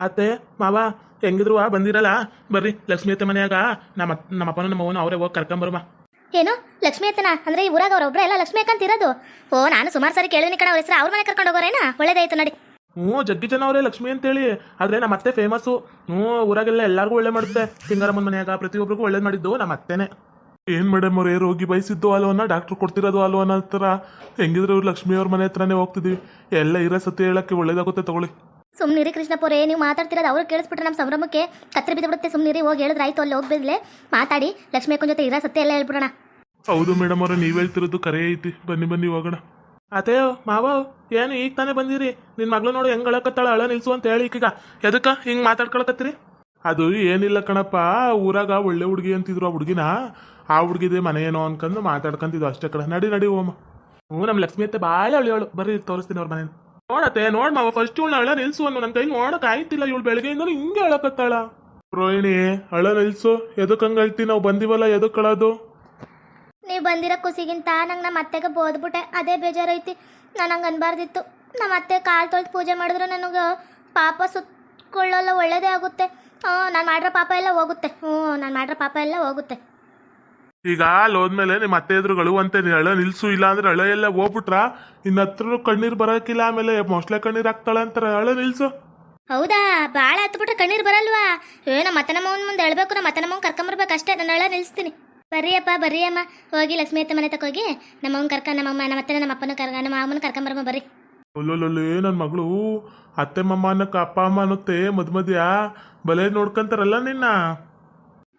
ಅತ್ತೆ ಮಾವ ಹೆಂಗಿದ್ರು ಆ ಬಂದಿರಲ್ಲ? ಬರ್ರಿ ಲಕ್ಷ್ಮೀ ಅತ್ತೆ ಮನೆಯಾಗ. ನಮ್ಮ ಅತ್- ನಮ್ಮ ಅಪ್ಪನ ನಮ್ಮ ಅವನು ಅವರೇ ಹೋಗಿ ಕರ್ಕೊಂಬರ್ಮ ಏನು? ಲಕ್ಷ್ಮೀ ಅತ್ತನ? ಅಂದ್ರೆ ಈ ಊರಾಗ ಅವ್ರ ಒಬ್ರೆ ಎಲ್ಲ ಲಕ್ಷ್ಮೀ ಅಕ್ಕ ಅಂತ ಇರೋದು ಓ ನಾನು ಸುಮಾರು ಸರಿ ಕೇಳಿನಿ ಕಣ ಅವ್ರ ಹೆಸರು ಅವ್ರ ಮನೆ ಕರ್ಕೊಂಡು ಹೋಗೋರೇನ? ಒಳ್ಳೇದಾಯ್ತು ನಡಿ. ಹ್ಞೂ ಜಗ್ಗಿ ಜನ ಅವರೇ ಲಕ್ಷ್ಮಿ ಅಂತೇಳಿ. ಆದ್ರೆ ನಮ್ಮ ಅತ್ತೆ ಫೇಮಸ್ಸು ಹ್ಞೂ ಊರಾಗೆಲ್ಲ ಎಲ್ಲರಿಗೂ ಒಳ್ಳೆ ಮಾಡುತ್ತೆ. ಸಿಂಗಾರಮ್ಮನ ಮನೆಯಾಗ ಪ್ರತಿಯೊಬ್ಬರಿಗೂ ಒಳ್ಳೇದು ಮಾಡಿದ್ದು ನಮ್ಮ ಅತ್ತೆನೇ. ಏನ್ ಮೇಡಮ್ ಅವ್ರೆ ರೋಗಿ ಬಯಸಿದ್ದು ಅಲ್ವನ್ನ ಡಾಕ್ಟರ್ ಕೊಡ್ತಿರೋದು ಅಲ್ವ ಅನ್ನೋ ಹತ್ರ ಹೆಂಗಿದ್ರು ಅವ್ರು ಲಕ್ಷ್ಮಿ ಅವ್ರ ಮನೆ ಹತ್ರನೇ ಹೋಗ್ತಿದ್ವಿ. ಎಲ್ಲ ಇರೋ ಸತ್ಯ ಹೇಳಕ್ಕೆ ಒಳ್ಳೇದಾಗುತ್ತೆ ತಗೊಳ್ಳಿ. ಸುಮ್ನಿರಿ ಕೃಷ್ಣಪುರೇ ನೀವು ಮಾತಾಡ್ತಿರೋದು ಅವ್ರು ಕೇಳಿಸ್ಬಿಟ್ರೆ ನಮ್ಮ ಸಂಭ್ರಮಕ್ಕೆ ಕತ್ತರಿ ಬಿದ್ದು ಬಿಡುತ್ತೆ ಸುಮ್ನಿರಿ ಹೋಗಿ ಹೇಳಿದ್ರೆ ಆಯ್ತು ಅಲ್ಲಿ ಹೋಗ್ಬಿದ್ಲೆ ಮಾತಾಡಿ ಲಕ್ಷ್ಮೀಕನ್ ಅಕ್ಕನ ಜೊತೆ ಇರೋ ಸತ್ಯ ಎಲ್ಲ ಹೇಳ್ಬಿಡೋಣ. ಹೌದು ಮೇಡಮ್ ಅವ್ರೆ ನೀವು ಹೇಳ್ತಿರೋದು ಕರೆ ಐತಿ. ಬನ್ನಿ ಬನ್ನಿ ಹೋಗೋಣ. ಅದೇ ಮಾವ ಏನು ಈಗ ತಾನೇ ಬಂದಿರಿ? ನಿನ್ನ ಮಗಳು ನೋಡು ಹೆಂಗ್ ಅಳಕತ್ತಾಳ ಅಳ ನಿಲ್ಸು ಅಂತ ಹೇಳಿ ಈಗ ಎದಕ್ಕ ಹಿಂಗೆ ಮಾತಾಡ್ಕೊಳಕತ್ತೀರಿ? ಅದು ಏನಿಲ್ಲ ಕಣಪ್ಪ ಊರಾಗ ಒಳ್ಳೆ ಹುಡುಗಿ ಅಂತಿದ್ರು ಆ ಹುಡುಗಿನ. ಆ ಹುಡುಗಿದೆ ಮನೆ ಏನೋ ಅನ್ಕೊಂಡು ಮಾತಾಡ್ಕೊಂತಿದ್ವು ಅಷ್ಟೇ ಕಡೆ ನಡಿ ನಡಿ ಓಮ ಹ್ಞೂ ನಮ್ಮ ಲಕ್ಷ್ಮಿ ಅತ್ತೆ ಭಾಳ ಅವಳು ಬರ್ರಿ ತೋರಿಸ್ತೀನಿ ಅವ್ರ ಮನೆ ನೋಡತ್ತೆ, ನೋಡ್ ಮಾವ ಫಸ್ಟ್ ಇವಳು ಅಳ ನಿಲ್ಸು ಅನ್ನು ನನ್ನ ಕೈ ನೋಡಕ್ ಆಯ್ತಿಲ್ಲ ಇವಳು ಬೆಳಗ್ಗೆಯಿಂದ ಹಿಂಗೆ ಅಳಕತ್ತಾಳ. ರೋಹಿಣಿ ಅಳ ನಿಲ್ಸು, ಎದಕ್ ಹಂಗ ಹೇಳ್ತಿ ನಾವು ಬಂದಿವಲ್ಲ, ಎದಕ್ ಅಳೋದು? ನೀವು ಬಂದಿರೋ ಖುಷಿಗಿಂತ ನಂಗೆ ನಮ್ಮ ಅತ್ತೆಗೆ ಬೋದ್ಬಿಟ್ಟೆ. ಅದೇ ಬೇಜಾರೈತಿ ನಾನು ಹಂಗೆ ಅನ್ಬಾರ್ದಿತ್ತು. ನಮ್ಮ ಅತ್ತೆ ಕಾಲು ತೊಳೆದು ಪೂಜೆ ಮಾಡಿದ್ರೆ ನನಗೆ ಪಾಪ ಸುತ್ತಕೊಳ್ಳಲ್ಲ ಒಳ್ಳೇದೇ ಆಗುತ್ತೆ. ನಾನು ಮಾಡಿರೋ ಪಾಪ ಎಲ್ಲ ಹೋಗುತ್ತೆ. ಹ್ಞೂ ನಾನು ಮಾಡಿರೋ ಪಾಪ ಎಲ್ಲ ಹೋಗುತ್ತೆ. ಈಗ ಅಲ್ಲಿ ಹೋದ್ಮೇಲೆ ನಿಮ್ಮ ಅತ್ತೆ ಎದುರುಗಳು ಅಂತೆ ನೀನು ಅಳ ನಿಲ್ಸು ಇಲ್ಲ ಅಂದ್ರೆ ಅಳ ಎಲ್ಲ ಹೋಗ್ಬಿಟ್ರ? ಇನ್ನ ಹತ್ರ ಕಣ್ಣೀರ್ ಬರಕಿಲ್ಲ ಆಮೇಲೆ ಮೊಸ್ಲೆ ಕಣ್ಣೀರ್ ಹಾಕ್ತಾಳೆ ಅಂತಾರೆ ಅಳ ನಿಲ್ಸು. ಹೌದಾ? ಭಾಳ ಹತ್ಬಿಟ್ರೆ ಕಣ್ಣೀರು ಬರಲ್ವಾ? ಏ ನಮ್ಮ ಅತ್ತೆ ನಮ್ಮವನ ಮುಂದೆ ಹೇಳ್ಬೇಕು ನಮ್ಮ ಅತ್ತೆ ನಮ್ಮವ್ನ ಕರ್ಕೊಂಬರ್ಬೇಕು ಅಷ್ಟೇ ನಾನು ಅಳ ನಿಲ್ಸ್ತೀನಿ. ಬರ್ರಿಯಪ್ಪ ಬರ್ರಿ ಅಮ್ಮ. ಹೋಗಿ ಲಕ್ಷ್ಮೀ ಅತ್ತೆ ಮನೆ ತಕೋಗಿ ನಮ್ಮವ್ನ ಕರ್ಕ ನಮ್ಮಮ್ಮ ನಮ್ಮ ಅತ್ತೆ ನಮ್ಮ ಅಪ್ಪನ ಕರ್ಕ ನಮ್ಮ ಅಮ್ಮನ ಕರ್ಕೊಂಬರ್ಮ ಬರ್ರಿ. ಅಲ್ಲೊಲ್ಲೊಲ್ಲೇ ನನ್ನ ಮಗಳು. ಅತ್ತೆ ಮಮ್ಮ ಅನ್ನಕ್ಕ ಅಪ್ಪ ಅಮ್ಮ ಅನ್ನತ್ತೆ ಮದ್ ಮದ್ಯ ಬಲೆ ನೋಡ್ಕಂತಾರಲ್ಲ ನಿನ್ನ?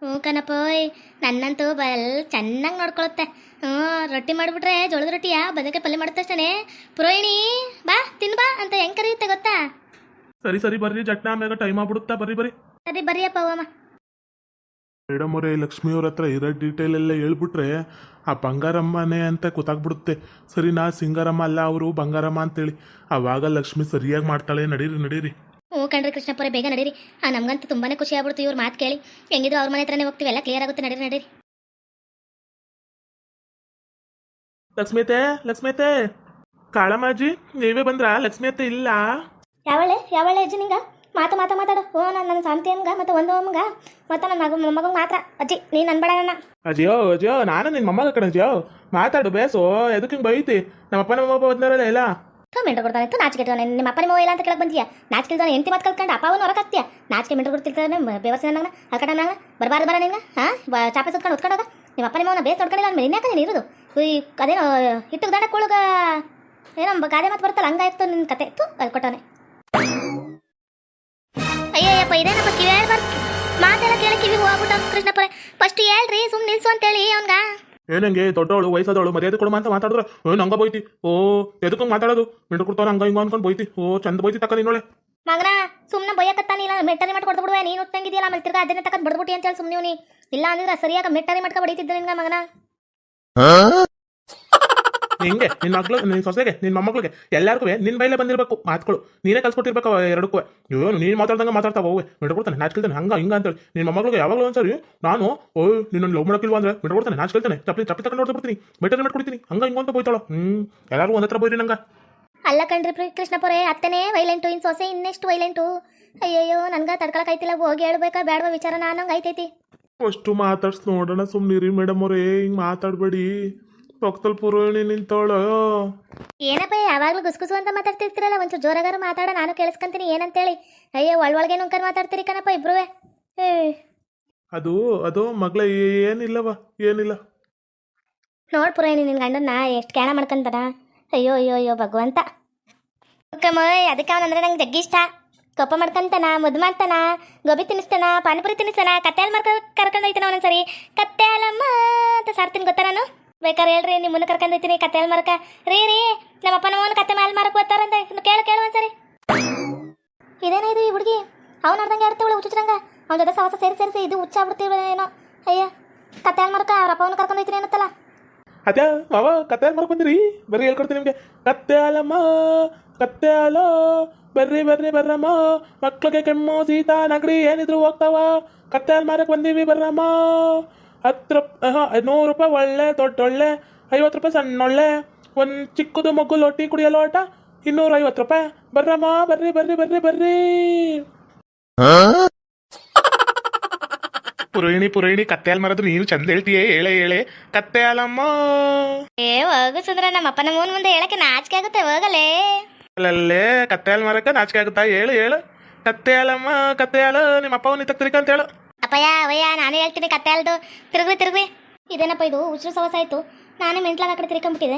ಹ್ಞೂ ಕಣಪ್ಪ ಓಯ್ ನನ್ನಂತೂ ಬಲ್ ಚೆನ್ನಾಗಿ ನೋಡ್ಕೊಳುತ್ತೆ. ಹ್ಞೂ ರೊಟ್ಟಿ ಮಾಡಿಬಿಟ್ರೆ ಜೋಳದ ರೊಟ್ಟಿಯ? ಬದಕೆ ಪಲ್ಯ ತಕ್ಷಣ ಪುರೋಹಿಣಿ ಬಾ ತಿನ್ ಬಾ ಅಂತ ಹೆಂಗೆ ಕರೆಯುತ್ತೆ ಗೊತ್ತಾ? ಸರಿ ಸರಿ ಬರ್ರಿ ಜಟ್ನ ಆಮೇಲೆ ಟೈಮ್ ಆಗ್ಬಿಡುತ್ತಾ. ಬರ್ರಿ ಬರ್ರಿ. ಸರಿ ಬರ್ರಿಯಪ್ಪ ಅವಮ್ಮ ಮೇಡಮ್ ಅವರೇ ಲಕ್ಷ್ಮಿ ಅವ್ರ ಹತ್ರ ಇರೋ ಡೀಟೇಲ್ ಎಲ್ಲ ಹೇಳ್ಬಿಟ್ರೆ ಆ ಬಂಗಾರಮ್ಮನೇ ಅಂತ ಗೊತ್ತಾಗ್ಬಿಡುತ್ತೆ ಸರಿ ನಾ ಸಿಂಗಾರಮ್ಮ ಅಲ್ಲ ಅವರು ಬಂಗಾರಮ್ಮ ಅಂತೇಳಿ. ಅವಾಗ ಲಕ್ಷ್ಮಿ ಸರಿಯಾಗಿ ಮಾಡ್ತಾಳೆ. ನಡೀರಿ ನಡೀರಿ. ಕಣ್ರಿ ಕೃಷ್ಣಪ್ಪರೇ ಬೇಗ ನಡೀರಿ. ಆ ನಮಗಂತೂ ತುಂಬಾನೇ ಖುಷಿ ಆಗ್ಬಿಡ್ತು ಇವ್ರ ಮಾತು ಕೇಳಿ. ಹೆಂಗಿದ್ರು ಅವ್ರ ಮನೆ ಹತ್ರನೇ ಹೋಗ್ತೀವಿ ಎಲ್ಲ ಕ್ಲಿಯರ್ ಆಗುತ್ತೆ ನಡೀರಿ ನಡೀರಿ. ಲಕ್ಷ್ಮೀತೆ ಲಕ್ಷ್ಮೀತೆ. ಕಾಳಮಾಜಿ ನೀವೇ ಬಂದ್ರ? ಲಕ್ಷ್ಮೀತೆ ಇಲ್ಲ? ಯಾವಳೆ ಯಾವಳೆ ಅಜ್ಜಿ ನಿಂಗ? ಮಾತು ಮಾತಾ ಮಾತಾಡು. ಓ ನಾನು ನನ್ನ ಶಾಂತಿ ಅಮ್ಗ ಮತ್ತೆ ಒಂದು ಅಮ್ಮಗ ಮತ್ತೆ ನನ್ನ ಮಗ ಮೊಮ್ಮಗ ಮಾತ್ರ. ಅಜ್ಜಿ ನೀನು ಅನ್ಬೇಡ ನನ್ನ ಅಜ್ಜಿಯೋ ಅಜ್ಜಿಯೋ ನಾನು ನಿನ್ನ ಮೊಮ್ಮಗ ಕಣ ಅಜ್ಜಿಯೋ. ಮಾತಾಡು ಬೇಸೋ. ಎದಕ್ಕೆ ಹಿಂಗೆ ಬೈತಿ? ನಮ್ಮಪ್ಪ ನಮ್ಮಪ್ಪ ನಮ್ಮ ಅಪ್ಪ ಇಲ್ಲ ಮೆಂಟ್ರು ಕೊಡ್ತಾನೆ ಇತ್ತು ನಾಚಿಕೆ ನಿಮ್ಮ ಅಪ್ಪನ ಇಲ್ಲ ಅಂತ ಕೇಳಕ್ ಬಂದಿಯಾ? ನಾಚಿಕೆ ಇಲ್ದಾನೆ ಎಂತಿ ಮಾತು ಕಲ್ತ್ಕೊಂಡು ಅಪ್ಪವನ್ನು ಹೊರಕಾಗ್ತೀಯ ನಾಚಿಕೆ ಮೆಂಟ್ರು ಕೊಡ್ತಿರ್ತಾನೆ ಬೇವಸ ನನ್ನ ಅಲ್ಕಟ ನಂಗೆ ಬರಬಾರ್ದು ಬರ ನಿಂಗೆ ಹಾಂ? ಚಾಪೆ ಸುತ್ಕೊಂಡು ಹೊತ್ಕೊಂಡೋಗ, ನಿಮ್ಮ ಅಪ್ಪನ ಮೌನ ಬೇಸ್ ತೊಡ್ಕೊಂಡಿಲ್ಲ ನಾನು ಇನ್ಯಾಕ ನೀನು ಇರೋದು? ಈ ಅದೇನೋ, ಹಿಟ್ಟು ದಂಡ ಕೊಳಗ ಏನೋ ಗಾದೆ ಮಾತು ಬರ್ತಲ್ಲ ಹಂಗಾಯ್ತು ನಿನ್ನ ಕತೆ ಇತ್ತು ಅಲ್ಲಿ ಕೊಟ್ಟವನೆ ಅಯ್ಯಯ್ಯಪ್ಪ, ಇದೇನಪ್ಪ ಕಿವಿ ಹೇಳ್ಬಾರ್ದು ಮಾತೆಲ್ಲ ಕೇಳಿ ಕಿವಿ ಹೋಗ್ಬಿಟ್ಟು ಕೃಷ್ಣಪ್ಪ ಫಸ್ಟ್ ಹೇಳ್ರಿ ಸುಮ್ಮನೆ ನಿಲ್ಸು ಅಂತೇಳಿ ಅವ್ನ್ಗ. ಏನಂಗೆ ದೊಡ್ಡವಳು ವಯಸ್ಸಾದವಳು ಮರ್ಯಾದೆ ಕೊಡು ಅಂತ ಮಾತಾಡಿದ್ರೆ ಓ ನಂಗ ಬೈತಿ. ಓ ಎದಕ್ಕೆ ಮಾತಾಡೋದು? ಮಿಂಡು ಕೊಡ್ತಾವ ಹಂಗ ಹಿಂಗ ಅನ್ಕೊಂಡು ಬೈತಿ. ಓ ಚಂದ ಬೈತಿ ತಕ್ಕ ನೀನೊಳೆ. ಮಗನ ಸುಮ್ಮನೆ ಬೈಯಕತ್ತಾನ ಇಲ್ಲ ಮೆಟ್ಟರಿ ಮಾಡ್ಕೊಡ್ದು ಬಿಡುವೆ. ನೀನು ಉತ್ತಂಗಿದೆಯಲ್ಲ ಆಮೇಲೆ ತಿರ್ಗಾ ಅದನ್ನೇ ತಕ್ಕ ಬಡ್ಬಿಟ್ಟಿ ಅಂತ ಹೇಳಿ ಸುಮ್ಮನೆ ನೀ ಇಲ್ಲ ಅಂದ್ರೆ ಸರಿಯಾಗಿ ಮೆಟ್ಟರಿ ಮಾಡ್ಕೊ ಬಡಿತಿದ್ದೆ ನಿನ್ಗ ಮಗನ. ನಿಂಗೆ ನಿನ್ನ ಮಕ್ಳು ನಿನ್ನ ಸೊಸೆಗೆ ನಿನ್ನ ಮೊಮ್ಮಕ್ಳಿಗೆ ಎಲ್ಲರಿಗೂ ನಿನ್ನ ಬೈಲೆ ಬಂದಿರಬೇಕು ಮಾತುಗಳು ನೀನೇ ಕಲ್ಸ್ಕೊಟ್ಟಿರ್ಬೇಕು ಎರಡಕ್ಕೂ ಅಯ್ಯೋ ನೀನು ಮಾತಾಡ್ದಂಗೆ ಮಾತಾಡ್ತಾವ ಹೋಗಿ ನಾಚ್ ನಾಚ್ಕೊಳ್ತಾನೆ ಹಂಗ ಹಿಂಗ ಅಂತೇಳಿ. ನಿನ್ನ ಮೊಮ್ಮಗಳಿಗೆ ಯಾವಾಗಲೂ ಒಂದ್ಸರಿ ನಾನು ಓ ನಿನ್ನ ಲವ್ ಮಾಡಕ್ಕಿಲ್ವಾ ಅಂದ್ರೆ ನಾಚ್ ನಾಚ್ಕೊಳ್ತಾನೆ ತಪ್ಪಿ ತಪ್ಪಿ ತಗೊಂಡು ಹೊಡ್ಬಿಡ್ತೀನಿ ಬೆಟರ್ ಮಾಡ್ಕೊಡ್ತೀನಿ ಹಂಗ ಹಿಂಗ ಅಂತ ಹೋಯ್ತಾಳು ಹ್ಞೂ ಎಲ್ಲರೂ ಒಂದ್ ಹತ್ರ ಬೈರಿ ನಂಗ. ಅಲ್ಲ ಕಣ್ರಿ ಪ್ರಿ- ಕೃಷ್ಣಪುರೆ ಅತ್ತನೇ ವೈಲೆಂಟ್ ಇನ್ ಸೊಸೆ ಇನ್ನೆಷ್ಟು ವೈಲೆಂಟು ಅಯ್ಯಯ್ಯೋ ನನ್ಗ ತಡ್ಕೊಳಕೈತಿಲ್ಲ ಹೋಗಿ ಹೇಳ್ಬೇಕಾ ಬೇಡವಾ ವಿಚಾರ ನಾನು ಐತೈತಿ ಅಷ್ಟು ಮಾತಾಡ್ಸ್ ನೋಡೋಣ ಸುಮ್ನಿರಿ ಮೇಡಮ್ ಅವರೇ ಹಿಂಗ್ ಮಾತಾಡ್ಬೇಡಿ. ಪಕ್ಕದಲ್ಲಿ ಪುರೋಹಿಣಿ ನಿಂತಾಳ ಏನಪ್ಪ ಯಾವಾಗ್ಲೂ ಗುಸ್ಗುಸು ಅಂತ ಮಾತಾಡ್ತಿರ್ತೀರಲ್ಲ ಒಂಚೂರು ಜೋರಾಗಾರ ಮಾತಾಡ ನಾನು ಕೇಳಿಸ್ಕೊಂತೀನಿ ಏನಂತೇಳಿ. ಅಯ್ಯೋ ಒಳಗೆ ನುಂಕರ್ ಮಾತಾಡ್ತೀರಿ ಕಣಪ್ಪ ಇಬ್ರುವೆ. ಏ. ಅದು ಅದು ಮಗಳ ಏನಿಲ್ಲವ ಏನಿಲ್ಲ. ನೋಡ್ ನಿನ್ ನಿನ್ನ ನಾ ಎಷ್ಟು ಕ್ಯಾಣ ಮಾಡ್ಕೊಂತಾನ ಅಯ್ಯೋ ಅಯ್ಯೋ ಅಯ್ಯೋ ಭಗವಂತ. ಕಮ್ಮ ಅದಕ್ಕೆ ಅವನಂದ್ರೆ ನಂಗೆ ಜಗ್ಗಿ ಇಷ್ಟ ಕೊಪ್ಪ ಮಾಡ್ಕೊಂತಾನ ಮುದ್ದು ಮಾಡ್ತಾನ ಗೋಬಿ ತಿನ್ನಿಸ್ತಾನ ಪಾನಿಪುರಿ ತಿನ್ನಿಸ್ತಾನ ಕತ್ತೆ ಹಾಲು ಮಾರ್ಕ ಕರ್ಕೊಂಡು ಹೋಯ್ತಾನ ಒಂದೊಂದ್ಸರಿ. ಕತ್ತೆ ಹಾಲಮ್ಮ ಅಂತ ಸಾರ್ತೀನಿ ಗೊತ್ತಾ ನಾನು? ಬೇಕಾದ್ರೆ ಹೇಳ್ರಿ, ನಿಮ್ಮನ್ನ ಕರ್ಕೊಂಡ್ ಹೋಯ್ತೀನಿ ಕತ್ತೆ ಹಾಲು ಮಾರ್ಕ. ರೀ ರೀ ನಮ್ಮ ಅಪ್ಪ ನಮ್ಮವನು ಕತ್ತೆ ಹಾಲು ಮಾರಕ್ ಬರ್ತಾರಂತ ಕೇಳು ಕೇಳು ಒಂದ್ಸರಿ. ಇದೇನೋ ಇದು ಈ ಹುಡುಗಿ? ಅವ್ನು ಅರ್ಧಂಗೆ ಆಡ್ತೀವಳು ಹುಚ್ಚುಚ್ರಂಗ ಅವ್ನ ಜೊತೆ ಸವಸ ಸೇರಿ ಸೇರಿಸಿ ಇದು ಹುಚ್ಚಾಗ್ಬಿಡ್ತೀವಿ ಏನೋ. ಅಯ್ಯ, ಕತ್ತೆ ಹಾಲು ಮಾರ್ಕ, ಅವ್ರ ಅಪ್ಪವನ್ನು ಕರ್ಕೊಂಡು ಹೋಯ್ತೀನಿ ಏನತ್ತಲ್ಲ ಅದ್ಯಾ ಮಾವ, ಕತ್ತೆ ಬಂದಿರಿ? ಬರ್ರಿ, ಹೇಳ್ಕೊಡ್ತೀನಿ ನಿಮಗೆ. ಕತ್ತೆ ಹಾಲಮ್ಮ, ಕತ್ತೆ ಹಾಲು. ಬರ್ರಿ ಬರ್ರಿ, ಬರ್ರಮ್ಮ. ಮಕ್ಳಿಗೆ ಕೆಮ್ಮು, ಸೀತಾ ನಗಡಿ ಏನಿದ್ರು ಹೋಗ್ತಾವ. ಕತ್ತೆ ಹಾಲು ಮಾರಕ್ ಬಂದೀವಿ ಬರ್ರಮ್ಮ. ಹತ್ತು ರೂಪಾಯಿ ನೂರು ರೂಪಾಯಿ ಒಳ್ಳೆ ದೊಡ್ಡೊಳ್ಳೆ ಐವತ್ತು ರೂಪಾಯಿ ಸಣ್ಣೊಳ್ಳೆ ಒಂದು ಚಿಕ್ಕದು ಮಗು ಲೋಟಿ ಕುಡಿಯೋ ಲೋಟ ಇನ್ನೂರೈವತ್ತು ರೂಪಾಯಿ. ಬರ್ರಮ್ಮ ಬರ್ರಿ ಬರ್ರಿ ಬರ್ರಿ ಬರ್ರಿ. ಪುರೋಹಿಣಿ ಪುರೋಹಿಣಿ ಕತ್ತೆ ಹಾಲು ಮಾರೋದು ನೀನು ಚಂದ ಹೇಳ್ತೀಯೇ ಹೇಳೆ ಹೇಳೆ. ಕತ್ತೆ ಹಾಲಮ್ಮ ಏ ಹೋಗು ಸುಂದ್ರ ನಮ್ಮ ಅಪ್ಪನ ಮುಂದೆ ಹೇಳಕ್ಕೆ ನಾಚಿಕೆ ಆಗುತ್ತೆ ಹೋಗಲೇ. ಅಲ್ಲಲ್ಲೇ ಕತ್ತೆ ಹಾಲು ನಾಚಿಕೆ ಆಗುತ್ತಾ? ಹೇಳು ಹೇಳು. ಕತ್ತೆ ಹಾಲಮ್ಮ ಕತ್ತೆ ಹಾಲು ನಿಮ್ಮ ಅಪ್ಪ ಅಂತ ಹೇಳು. ಅಪ್ಪಯ್ಯ ಅಯ್ಯ ನಾನು ಹೇಳ್ತೀನಿ ಕತ್ತೆ ಅಲ್ದು. ತಿರುಗ್ವಿ ತಿರುಗ್ವಿ. ಇದೇನಪ್ಪ ಇದು? ಉಸಿರು ಸವಸ ಆಯ್ತು. ನಾನೇ ಮೆಂಟ್ಲಾಗ ಆ ಕಡೆ ತಿರ್ಕೊಂಬಿಟ್ಟಿದೆ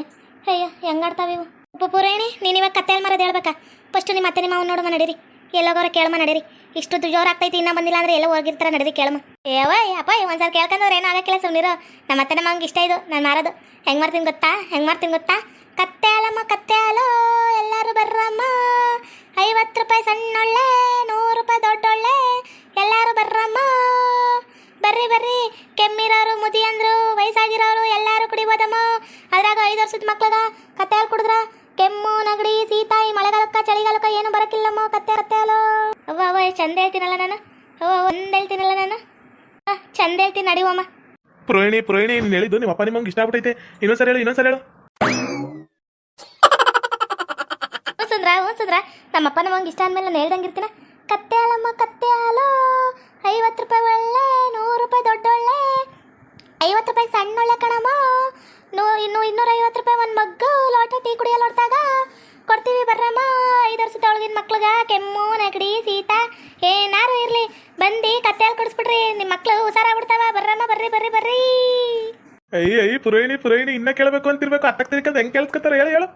ಅಯ್ಯೋ ಹೆಂಗಾಡ್ತಾವೆ ಇವು? ಉಪ್ಪು ಪೂರೇಣಿ, ನೀನು ಇವಾಗ ಕತ್ತೆ ಮರದ ಹೇಳ್ಬೇಕಾ? ಫಸ್ಟ್ ನಿಮ್ಮ ಅತ್ತೆ ನಿಮ್ಮ ಅವ್ನು ನೋಡಮ್ಮ ನಡೀರಿ. ಎಲ್ಲೋಗೋರ ಕೇಳಮ್ಮ ನಡೀರಿ. ಇಷ್ಟು ಆಗ್ತೈತಿ, ಇನ್ನೂ ಬಂದಿಲ್ಲ ಅಂದ್ರೆ ಎಲ್ಲ ಹೋಗಿರ್ತಾರ ನಡೀರಿ ಕೇಳಮ್ಮ. ಏವಯ್ ಅಪ್ಪ ಒಂದ್ಸಲ ಕೇಳ್ಕೊಂಡ್ರೆ ಏನೂ ಆಗಕ್ಕಿಲ್ಲ ಸುಮ್ಮನಿರೋ ನಮ್ಮ ಅತ್ತೆ ನಮ್ಮ ಹಂಗೆ ಇಷ್ಟ ಇದು. ನಾನು ಮಾರೋದು. ಹೆಂಗೆ ಮಾಡ್ತೀನಿ ಗೊತ್ತಾ? ಹೆಂಗೆ ಮಾಡ್ತೀನಿ ಗೊತ್ತಾ? ಕತ್ತೆ ಅಲಮ್ಮ ಕತ್ತೆ ಅಲೋ ಎಲ್ಲರೂ ಬರ್ರಮ್ಮ. ಐವತ್ತು ರೂಪಾಯಿ ಸಣ್ಣೊಳ್ಳೆ ಒಂದ್ ಹೇಳ್ತೀನಲ್ಲ ನಾನು? ಚಂದ ಹೇಳ್ತೀನಿ ನಡಿವಮ್ಮ ಪುರೋಹಿಣಿ ಪುರೋಹಿಣಿ ನೀನು ಹೇಳಿದ್ದು ನಿಮ್ಮ ಅಪ್ಪ ನಿಮ್ಮಂಗೆ ಇಷ್ಟ ಆಗ್ಬಿಟ್ಟೈತೆ. ಇನ್ನೊಂದ್ಸರಿ ಹೇಳು ಇನ್ನೊಂದ್ಸರಿ ಹೇಳು. ಹ್ಞೂ ಸುಂದ್ರ ಹ್ಞೂ ಸುಂದ್ರ ನಮ್ಮಪ್ಪ ನಮ್ಮಂಗೆ ಇಷ್ಟ ಅಂದ್ಮೇಲೆ ನಾನು ಹೇಳ್ದಂಗಿರ್ತೀನ ಕತ್ತೆ ಹಾಲಮ್ಮ ಕತ್ತೆ ಹಾಲು ಐವತ್ತು ರೂಪಾಯಿ ಒಳ್ಳೆ ನೂರು ರೂಪಾಯಿ ದೊಡ್ಡೊಳ್ಳೆ ಐವತ್ತು ರೂಪಾಯಿ ಸಣ್ಣ ಒಳ್ಳೆ ಕಣಮ್ಮ. ನೂ ಇನ್ನು ಇನ್ನೂರೈವತ್ತು ರೂಪಾಯಿ ಒಂದು ಮಗ್ಗು ಲೋಟ ಟೀ ಕುಡಿಯಲು ಹೊಡ್ದಾಗ ಕೊಡ್ತೀವಿ ಬರ್ರಮ್ಮ. ಐದು ವರ್ಷದ ಒಳಗಿನ ಮಕ್ಳಿಗೆ ಕೆಮ್ಮು ನೆಗಡಿ ಶೀತ ಏನಾರು ಇರಲಿ. ಬಂದು ಕತ್ತೆಯಲ್ಲಿ ಕೊಡಿಸ್ಬಿಡ್ರಿ ನಿಮ್ಮ ಮಕ್ಳು ಹುಷಾರಾಗ್ಬಿಡ್ತಾವ. ಬರ್ರಮ್ಮ ಬರ್ರಿ ಬರ್ರಿ ಬರ್ರಿ. ಅಯ್ಯ ಅಯ್ಯ ಪುರೋಹಿಣಿ ಪುರೋಹಿಣಿ ಇನ್ನ ಕೇಳಬೇಕು ಅಂತಿರ್ಬೇಕು ಅತ್ತಕ್ ತಿರ್ಕಂದ್ ಹೆಂಗ್ ಕೇಳಿಸ್ಕೊತಾರೆ ಹೇಳು ಹೇಳು.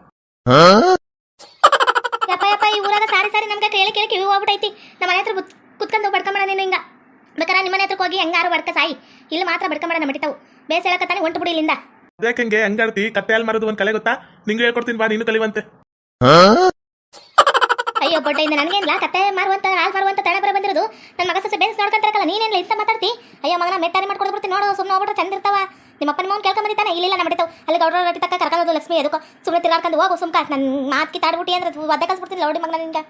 ಯಪ್ಪ ಯಪ್ಪ ಈ ಊರಾಗ ಸಾರಿ ಸಾರಿ ನಮ್ಗೆ ಕೇಳಿ ಕೇಳಿ ಕಿವಿ ಹೋಗ್ಬಿಟ್ಟೈತಿ ನಮ್ಮ ಮನೆ ಹತ್ರ ಕುತ್ ಕುತ್ಕೊಂಡು ಬಡ್ಕೊಂಬೇಡ ನೀನು ಹಿಂಗ. ಬೇಕಾರ ನಿಮ್ಮ ಮನೆ ಹತ್ರಕ್ಕೆ ಹೋಗಿ ಹೆಂಗಾರು ಬಡ್ಕ ಸಾಯಿ. ಇಲ್ಲಿ ಮಾತ್ರ ಬಡ್ಕೊಂಬೇಡ ನಮ್ಮ ಬೇಸ್ ಹೇಳಕತ್ತಾನೆ ಹೊಂಟು ಬಿಡಿ ಇಲ್ಲಿಂದ. ಅದ್ಯಾಕೆ ಹಂಗೆ ಹಂಗಾಡ್ತಿ ಕತ್ತೆ ಹಾಲು ಮರದು ಒಂದು ಕಲೆ ಗೊತ್ತಾ? ನಿಂಗೆ ಹೇಳ್ಕೊಡ್ತೀನಿ ಬಾ ನೀನು ಕಲಿವಂತೆ. ಅಯ್ಯೋ ಇಂದ ನನಗೇನಿಲ್ಲ. ಕತ್ತೆ ಮಾರುವಂತ, ಹಾಲು ಮಾರುವಂತ ತಡ ಬರ ಬಂದಿರೋದು. ನನ್ನ ಮಗ ಸೊಸೆ ಬೇಸ್ ನೋಡ್ಕೊಂತಾರಲ್ಲ ನೀನೇನಿಲ್ಲ ಇಂತ ಮಾತಾಡ್ತಿ? ಅಯ್ಯೋ, ಮಗನ ಮೆಟ್ಟಾರಿ ಮಾಡ್ಕೊಂಡು ಬಿಡ್ತೀನಿ ನೋಡು ಸುಮ್ಮನೆ ಹೋಗ್ಬಿಟ್ರೆ ಚಂದ ಇರ್ತಾವ. ನಿಮ್ಮ ಅಪ್ಪನ ಮೌನ್ ಇಲ್ಲ ನಮ್ಮ ಬಿಡ್ತಾವ ಅಲ್ಲಿ ಗೌಡ್ರ ರೊಟ್ಟಿ ತಕ್ಕ ಕರ್ಕೊಂಡು ಲಕ್ಷ್ಮಿ, ಎದಕ್ಕೋ. ಸುಮ್ಮನೆ ತಿರ್ಗಾಡ್ಕೊಂಡು ಹೋಗು ಸುಮ್ಕ. ನನ್ನ ಮಾತು ಕಿತ್ತಾಡ್ಬಿಟ್ಟಿ ಅಂದ್ರೆ ಒದ್ದೆ ಕಲ್ಸ್ಬಿಡ್ತೀನಿ ಲೌಡಿ ಮಗನ ನಿಂಗೆ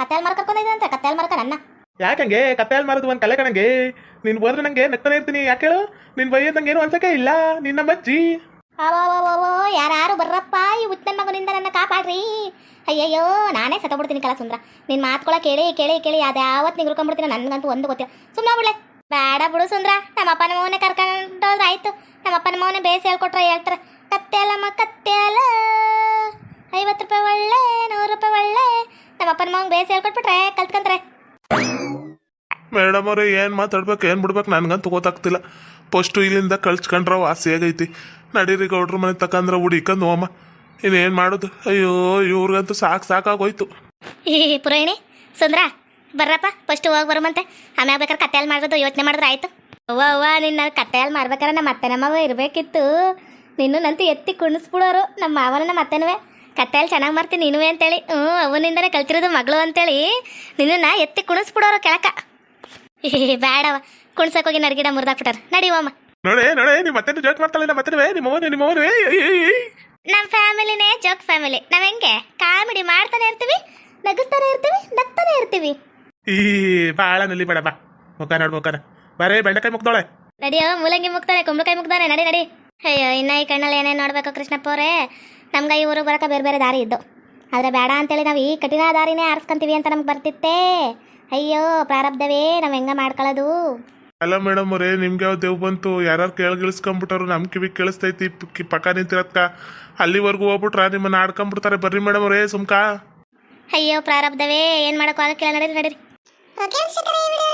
ಕತ್ತೆಯಲ್ಲಿ ಮಾರ ಕರ್ಕೊಂಡಿದ್ದೆ ಅಂತ ಕತ್ತೆಯಲ್ಲಿ ಮಾರಕ ನನ್ನ. ಯಾಕಂಗೆ ಕತ್ತೆಯಲ್ಲಿ ಮರದು ಒಂದು ಕಲೆ ಕಣಂಗೆ. ನೀನು ಹೋದ್ರೆ ನಂಗೆ ನಗ್ತಾನೆ ಇರ್ತೀನಿ, ಯಾಕೆ ಹೇಳು ನಿನ್ ಬೈಯೋದಂಗೆ ಏನು ಅನ್ಸಕ್ಕೆ ಇಲ್ಲ. ನಿನ್ನ ಮಜ್ಜಿ ಅವೋ ಯಾರು ಬರ್ರಪ್ಪ, ಈ ಉತ್ತನ ಮಗನಿಂದ ನನ್ನ ಕಾಪಾಡ್ರಿ. ಅಯ್ಯಯ್ಯೋ, ನಾನೇ ಸತ್ತೋಗ್ಬಿಡ್ತೀನಿ ಕಲ ಸುಂದ್ರ. ನಿನ್ನ ಮಾತುಗಳ ಕೇಳಿ ಕೇಳಿ ಕೇಳಿ ಅದ್ಯಾವತ್ತು ಹುಡ್ಕೊಂಡ್ಬಿಡ್ತೀನಿ ನನಗಂತೂ ಒಂದು ಗೊತ್ತಿಲ್ಲ. ಸುಮ್ಮನೆ ಬಿಡ್ಲೆ ಬೇಡ ಬಿಡು ಸುಂದ್ರ, ನಮ್ಮಪ್ಪನ ಮಗನೇ ಕರ್ಕೊಂಡೋದ್ರೆ ಆಯ್ತು. ನಮ್ಮಪ್ಪನ ಬೇಸ ಬೇಸಿ ಹೇಳ್ಕೊಟ್ರೆ ಹೇಳ್ತಾರೆ. ಕತ್ತೆ ಅಲ್ಲಮ್ಮ, ಕತ್ತೆ ಅಲ್ಲ. ಐವತ್ತು ರೂಪಾಯಿ ಒಳ್ಳೆ, ನೂರು ರೂಪಾಯಿ ಒಳ್ಳೆ. ನಮ್ಮಪ್ಪನ ಬೇಸ್ ಬೇಸಿ ಹೇಳ್ಕೊಟ್ಬಿಟ್ರೆ ಕಲ್ತ್ಕೊಂತಾರೆ. ಮೇಡಮ್ ಅವ್ರೆ ಏನು ಮಾತಾಡ್ಬೇಕು ಏನು ಬಿಡ್ಬೇಕು ನನಗಂತೂ ಗೊತ್ತಾಗ್ತಿಲ್ಲ. ಫಸ್ಟು ಇಲ್ಲಿಂದ ಕಳ್ಸ್ಕೊಂಡ್ರ ವಾಸಿ ಆಗೈತಿ ನಡೀರಿ ಗೌಡ್ರ ಮನೆ ತಕಂದ್ರ ಹುಡಿಕಂದು ಹೋಮ. ಇನ್ನೇನು ಮಾಡೋದು? ಅಯ್ಯೋ ಇವ್ರಿಗಂತೂ ಸಾಕು ಸಾಕಾಗೋಯ್ತು. ಏ ಪುರಾಣಿ ಸುಂದ್ರ ಬರ್ರಪ್ಪ ಫಸ್ಟ್ ಹೋಗಿ ಬರುಮಂತೆ. ಆಮೇಲೆ ಬೇಕಾದ್ರೆ ಕತ್ತೆ ಹಾಲು ಮಾಡೋದು ಯೋಚನೆ ಮಾಡಿದ್ರೆ ಆಯ್ತು. ಅವ್ವ ಅವ್ವ ನಿನ್ನ ಕತ್ತೆ ಹಾಲು ಮಾಡ್ಬೇಕಾರೆ ನಮ್ಮ ಅತ್ತೆ ನಮ್ಮವ ಇರಬೇಕಿತ್ತು. ನಿನ್ನೂ ನಂತೂ ಎತ್ತಿ ಕುಣಿಸ್ಬಿಡೋರು ನಮ್ಮ ಮಾವನ ನಮ್ಮ ಅತ್ತೆನವೇ. ಕತ್ತೆ ಹಾಲು ಚೆನ್ನಾಗಿ ಮಾಡ್ತೀನಿ ನೀನುವೆ ಅಂತೇಳಿ. ಹ್ಞೂ ಅವನಿಂದನೇ ಕಲ್ತಿರೋದು ಮಗಳು ಅಂತೇಳಿ. ನಿನ್ನನ್ನ ಎತ್ತಿ ಕುಣಿಸ್ಬಿಡೋರು ಕೆಳಕ. ಬೇಡವ. ಕುಣ್ಸಕ್ ಹೋಗಿ ನಡ್ಗಿಡ ಮುರಿದಾಕ್ಬಿಟ್ಟಾರ ನಡೀವಮ್ಮ ನೋಡೆ ನೋಡೆ ನಿಮ್ಮ ಮತ್ತೆ ಜೋಕ್ ಮಾಡ್ತಾಳಿಲ್ಲ ಮತ್ತೆ ನಿಮ್ಮ ಅವನು ನಿಮ್ಮ ಫ್ಯಾಮಿಲಿನೇ ಜೋಕ್ ಫ್ಯಾಮಿಲಿ ನಾವ್ ಹೆಂಗೆ? ಕಾಮಿಡಿ ಮಾಡ್ತಾನೆ ಇರ್ತೀವಿ ನಗಿಸ್ತಾನೆ ಇರ್ತೀವಿ ನಗ್ತಾನೆ ಇರ್ತೀವಿ. ಈ ಭಾಳ ನಲ್ಲಿ ಬೇಡ ಬಾ. ಮುಖ ನೋಡ್ ಮುಖನ ಬರೇ ಬೆಂಡೆಕಾಯಿ ಮುಗ್ದೋಳೆ. ನಡಿಯೋ ಮೂಲಂಗಿ ಮುಗ್ತಾನೆ ಕುಂಬಳಕಾಯಿ ಮುಗ್ದಾನೆ ನಡಿ ನಡಿ. ಅಯ್ಯೋ ಇನ್ನ ಈ ಕಣ್ಣಲ್ಲಿ ಏನೇನು ನೋಡ್ಬೇಕು ಕೃಷ್ಣಪ್ಪ ಅವರೇ? ನಮ್ಗೆ ಈ ಊರಿಗೆ ಬರೋಕೆ ಬೇರೆ ಬೇರೆ ದಾರಿ ಇದ್ದು. ಆದರೆ ಬೇಡ ಅಂತೇಳಿ ನಾವು ಈ ಕಠಿಣ ದಾರಿನೇ ಆರಿಸ್ಕೊಂತೀವಿ ಅಂತ ನಮ್ಗೆ ಬರ್ತಿತ್ತೇ. ಅಯ್ಯೋ ಪ್ರಾರಬ್ಧವೇ ನಾವು ಹೆಂಗ ಮಾಡ್ಕೊಳ್ಳೋದು ಅಲ್ಲ ಮೇಡಮ್ ಅವರೇ ನಿಮ್ಗೆ ಯಾವ ದೇವ್ ಬಂತು? ಯಾರು ಕೇಳ್ಗಿಳಿಸ್ಕೊಂಬಿಟ್ಟರು ನಮ್ ಕಿವಿ ಕೇಳಿಸ್ತೈತಿ ಪಿ- ಪಕ್ಕ ನಿಂತಿರತ್ಕ. ಅಲ್ಲಿವರೆಗೂ ಹೋಗ್ಬಿಟ್ರ ನಿಮ್ಮನ್ನ ಆಡ್ಕೊಂಡ್ಬಿಡ್ತಾರೆ ಬರ್ರಿ ಮೇಡಮ್ ಅವರೇ ಸುಮ್ಕ. ಅಯ್ಯೋ ಪ್ರಾರಬ್ಧವೇ ಏನು ಮಾಡಕ್ ಆಗಕ್ಕಿಲ್ಲ. ನಡೀರಿ ನಡೀರಿ. ಓಕೆ ವೀಕ್ಷಕರೇ ಈ ವಿಡಿಯೋ